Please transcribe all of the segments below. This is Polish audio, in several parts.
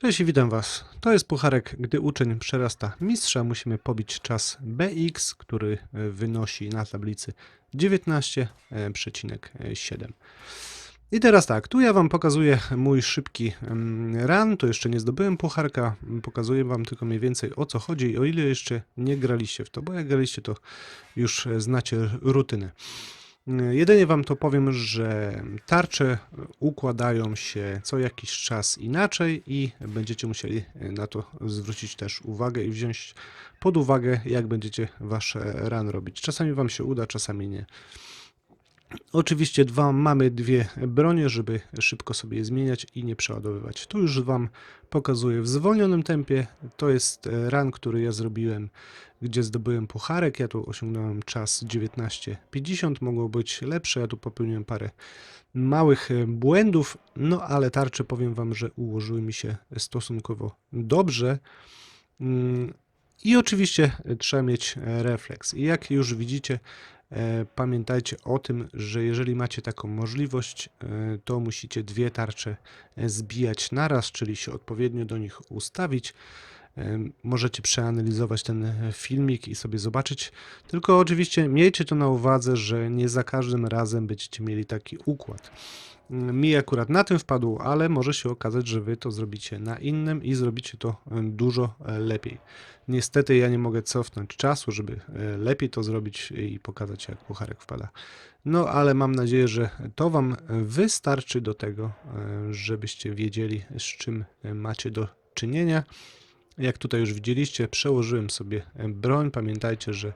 Cześć i witam Was. To jest pucharek, gdy uczeń przerasta mistrza. Musimy pobić czas BX, który e, wynosi na tablicy 19,7. I teraz tak, tu ja Wam pokazuję mój szybki mm, run. To jeszcze nie zdobyłem pucharka. Pokazuję Wam tylko mniej więcej o co chodzi, o ile jeszcze nie graliście w to, bo jak graliście, to już e, znacie rutynę. Jedynie Wam to powiem, że tarcze układają się co jakiś czas inaczej i będziecie musieli na to zwrócić też uwagę i wziąć pod uwagę, jak będziecie Wasz run robić. Czasami Wam się uda, czasami nie. Oczywiście dwa, mamy dwie bronie, żeby szybko sobie je zmieniać i nie przeładowywać. Tu już Wam pokazuję w zwolnionym tempie. To jest e, run, który ja zrobiłem, gdzie zdobyłem pucharek. Ja tu osiągnąłem czas 19.50, mogło być lepsze. Ja tu popełniłem parę małych e, błędów, no ale tarcze powiem Wam, że ułożyły mi się stosunkowo dobrze. I oczywiście trzeba mieć e, refleks. I jak już widzicie, E, Pamiętajcie o tym, że jeżeli macie taką możliwość, e, to musicie dwie tarcze e, zbijać naraz, czyli się odpowiednio do nich ustawić. E, Możecie przeanalizować ten filmik i sobie zobaczyć. Tylko oczywiście miejcie to na uwadze, że nie za każdym razem będziecie mieli taki układ. Mi akurat na tym wpadł, ale może się okazać, że wy to zrobicie na innym i zrobicie to e, dużo e, lepiej. Niestety ja nie mogę cofnąć czasu, żeby e, lepiej to zrobić i pokazać, jak pucharek wpada. No ale mam nadzieję, że to wam wystarczy do tego, e, żebyście wiedzieli, z czym e, macie do czynienia. Jak tutaj już widzieliście, przełożyłem sobie e, broń. Pamiętajcie, że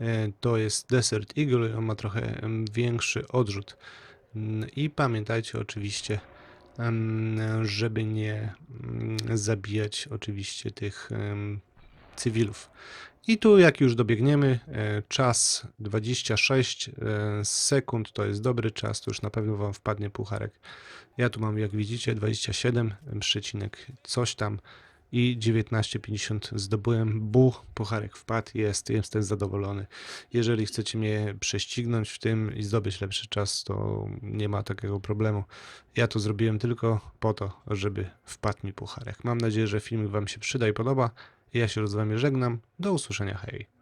e, to jest Desert Eagle, on ma trochę większy odrzut. Mm, I pamiętajcie oczywiście, żeby nie mm, zabijać oczywiście tych cywilów. I tu jak już dobiegniemy, e, czas 26 e, sekund to jest dobry czas, to już na pewno Wam wpadnie pucharek. Ja tu mam jak widzicie 27 przecinek coś tam i 19,50 zdobyłem. Bu, pucharek wpadł, jest, jestem zadowolony. Jeżeli chcecie mnie prześcignąć w tym i zdobyć lepszy czas, to nie ma takiego problemu. Ja to zrobiłem tylko po to, żeby wpadł mi pucharek. Mam nadzieję, że filmik Wam się przyda i podoba. Ja się z Wami żegnam. Do usłyszenia, hej.